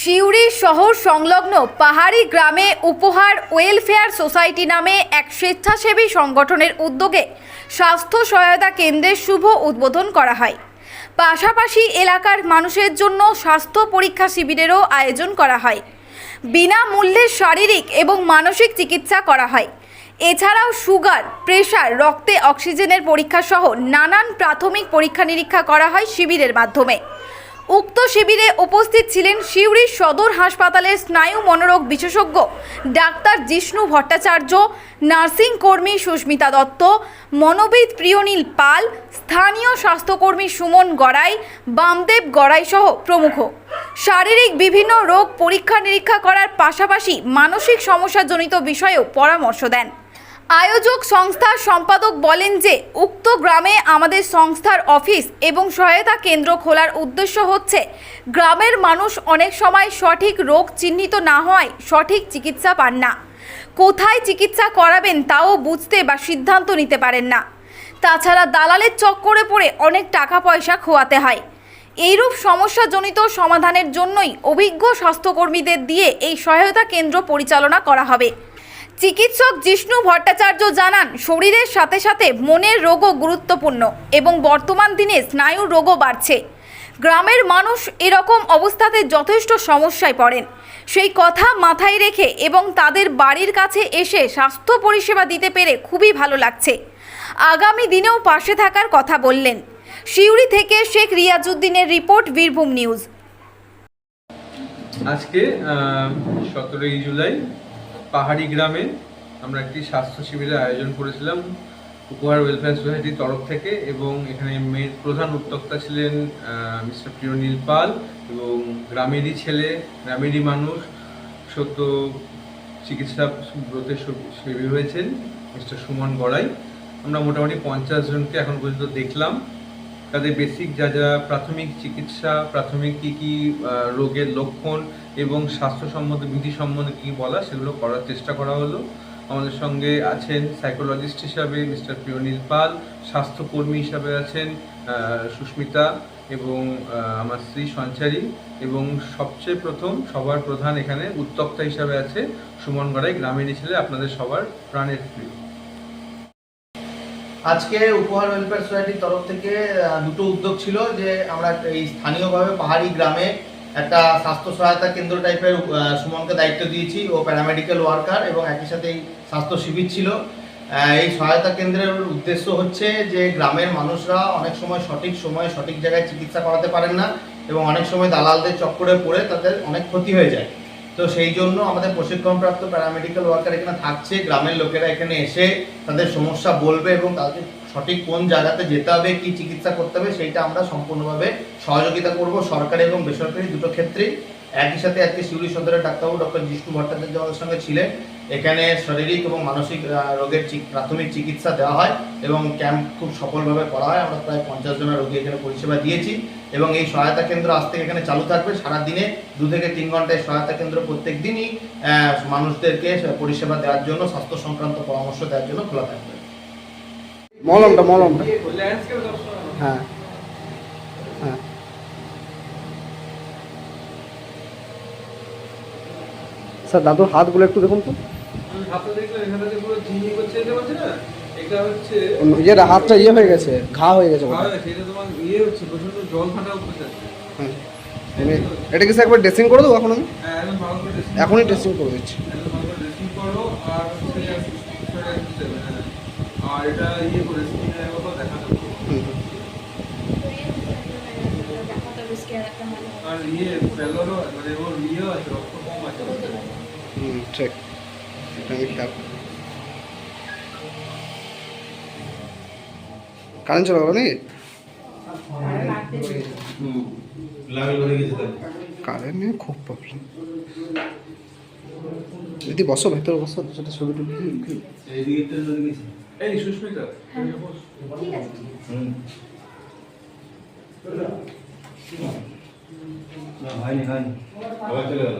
সিউড়ি শহর সংলগ্ন পাহাড়ি গ্রামে উপহার ওয়েলফেয়ার সোসাইটি নামে এক স্বেচ্ছাসেবী সংগঠনের উদ্যোগে স্বাস্থ্য সহায়তা কেন্দ্রের শুভ উদ্বোধন করা হয়। পাশাপাশি এলাকার মানুষের জন্য স্বাস্থ্য পরীক্ষা শিবিরেরও আয়োজন করা হয়। বিনামূল্যে শারীরিক এবং মানসিক চিকিৎসা করা হয়। এছাড়াও সুগার, প্রেশার, রক্তে অক্সিজেনের পরীক্ষা সহ নানান প্রাথমিক পরীক্ষা নিরীক্ষা করা হয় শিবিরের মাধ্যমে। উক্ত শিবিরে উপস্থিত ছিলেন সিউড়ি সদর হাসপাতালের স্নায়ু মনোরোগ বিশেষজ্ঞ ডাক্তার জিষ্ণু ভট্টাচার্য, নার্সিং কর্মী সুস্মিতা দত্ত, মনোবিদ প্রিয়নীল পাল, স্থানীয় স্বাস্থ্যকর্মী সুমন গড়াই, বামদেব গড়াই সহ প্রমুখ। শারীরিক বিভিন্ন রোগ পরীক্ষা নিরীক্ষা করার পাশাপাশি মানসিক সমস্যাজনিত বিষয়েও পরামর্শ দেন। আয়োজক সংস্থার সম্পাদক বলেন যে, উক্ত গ্রামে আমাদের সংস্থার অফিস এবং সহায়তা কেন্দ্র খোলার উদ্দেশ্য হচ্ছে, গ্রামের মানুষ অনেক সময় সঠিক রোগ চিহ্নিত না হওয়ায় সঠিক চিকিৎসা পান না। কোথায় চিকিৎসা করাবেন তাও বুঝতে বা সিদ্ধান্ত নিতে পারেন না। তাছাড়া দালালের চক্করে পড়ে অনেক টাকা পয়সা খোয়াতে হয়। এইরূপ সমস্যাজনিত সমাধানের জন্যই অভিজ্ঞ স্বাস্থ্যকর্মীদের দিয়ে এই সহায়তা কেন্দ্র পরিচালনা করা হবে। চিকিৎসক জিষ্ণু ভট্টাচার্য জানান, শরীরের সাথে সাথে মনের রোগও গুরুত্বপূর্ণ এবং বর্তমান দিনে স্নায়ুর রোগও বাড়ছে। গ্রামের মানুষ এরকম অবস্থাতে যথেষ্ট সমস্যায় পড়েন। সেই কথা মাথায় রেখে এবং তাদের বাড়ির কাছে এসে স্বাস্থ্য পরিষেবা দিতে পেরে খুবই ভালো লাগছে। আগামী দিনেও পাশে থাকার কথা বললেন। সিউড়ি থেকে শেখ রিয়াজুদ্দিনের রিপোর্ট, বীরভূম নিউজ। আজকে সতেরোই জুলাই পাহাড়ি গ্রামে আমরা একটি স্বাস্থ্য শিবিরের আয়োজন করেছিলাম, উপহার ওয়েলফেয়ার সোসাইটির তরফ থেকে এবং এখানে মেয়ের প্রধান উদ্যোক্তা ছিলেন মিস্টার প্রিয়নীল পাল এবং গ্রামেরই ছেলে, গ্রামেরই মানুষ সত্য চিকিৎসা ব্রতে সেবী হয়েছেন মিস্টার সুমন গড়াই। আমরা মোটামুটি পঞ্চাশ জনকে এখন পর্যন্ত দেখলাম। তাদের বেসিক যা যা প্রাথমিক চিকিৎসা, প্রাথমিক কী কী রোগের লক্ষণ এবং স্বাস্থ্য সম্বন্ধে বিধি সম্বন্ধে কী বলা, সেগুলো করার চেষ্টা করা হলো। আমাদের সঙ্গে আছেন সাইকোলজিস্ট হিসাবে মিস্টার প্রিয়নীল পাল স্বাস্থ্যকর্মী হিসাবে আছেন সুস্মিতা এবং আমার স্ত্রী সঞ্চারী এবং সবচেয়ে প্রথম, সবার প্রধান এখানে উদ্যোক্তা হিসাবে আছে সুমন গড়াই গ্রামেরই ছেলে আপনাদের সবার প্রাণের প্রিয়। আজকে উপহার ওয়েলফেয়ার সোসাইটির তরফ থেকে দুটো উদ্যোগ ছিল যে আমরা এই স্থানীয়ভাবে পাহাড়ি গ্রামে একটা স্বাস্থ্য সহায়তা কেন্দ্র টাইপের সুমনকে দায়িত্ব দিয়েছি। ও প্যারামেডিক্যাল ওয়ার্কার এবং একই সাথে এই স্বাস্থ্য শিবির ছিল। এই সহায়তা কেন্দ্রের উদ্দেশ্য হচ্ছে যে গ্রামের মানুষরা অনেক সময় সঠিক সময়ে সঠিক জায়গায় চিকিৎসা করাতে পারেন না এবং অনেক সময় দালালদের চক্করে পড়ে তাদের অনেক ক্ষতি হয়ে যায়। তো সেই জন্য আমাদের প্রশিক্ষণপ্রাপ্ত প্যারামেডিক্যাল ওয়ার্কার এখানে থাকছে, গ্রামের লোকেরা এখানে এসে তাদের সমস্যা বলবে এবং তাদের সঠিক কোন জায়গাতে যেতে হবে, কি চিকিৎসা করতে হবে সেইটা আমরা সম্পূর্ণভাবে সহযোগিতা করব সরকারি এবং বেসরকারি দুটো ক্ষেত্রেই। একই সাথে আজকে শিউরি সদরের ডাক্তারবাবু ডক্টর জিষ্ণু ভট্টাচার্য আমাদের সঙ্গে ছিলেন। এখানে শারীরিক এবং মানসিক রোগের প্রাথমিক চিকিৎসা দেওয়া হয় এবং ক্যাম্প খুব সফলভাবে করা হয়। আমরা প্রায় পঞ্চাশ জনের রোগী এখানে পরিষেবা দিয়েছি এবং এই সহায়তা কেন্দ্র আজ থেকে এখানে চালু থাকবে। সারা দিনে দু থেকে তিন ঘন্টায় সহায়তা কেন্দ্র প্রত্যেক দিনই আহ, মানুষদেরকে পরিষেবা দেওয়ার জন্য স্বাস্থ্য সংক্রান্ত পরামর্শ দেওয়ার জন্য খোলা থাকবে। মলমটা মলমটা। হ্যাঁ। হ্যাঁ। স্যার দাদুর হাতগুলো একটু দেখুন তো। হাতটা ইয়ে হয়ে গেছে ঘা হয়ে গেছে ইয়ে এটা কি একবার ড্রেসিং করে দেবো এখন আমি? হ্যাঁ, এখনই ড্রেসিং করে দিচ্ছি। আর হ্যাঁ। আর এটা ইয়ে করে মতো হুম। আর ইয়ে ফেলোরও মানে ওর ইয়ে আছে রক্ত কম আছে। হুম ঠিক কারেন্ট চলে গেল নাকি কারেন্ট নিয়ে খুব প্রবলেম দিদি বসো ভেতরে বসো সেটা ছবি টবি এই সুস্মিতা হয়নি হয়নি চলে গেল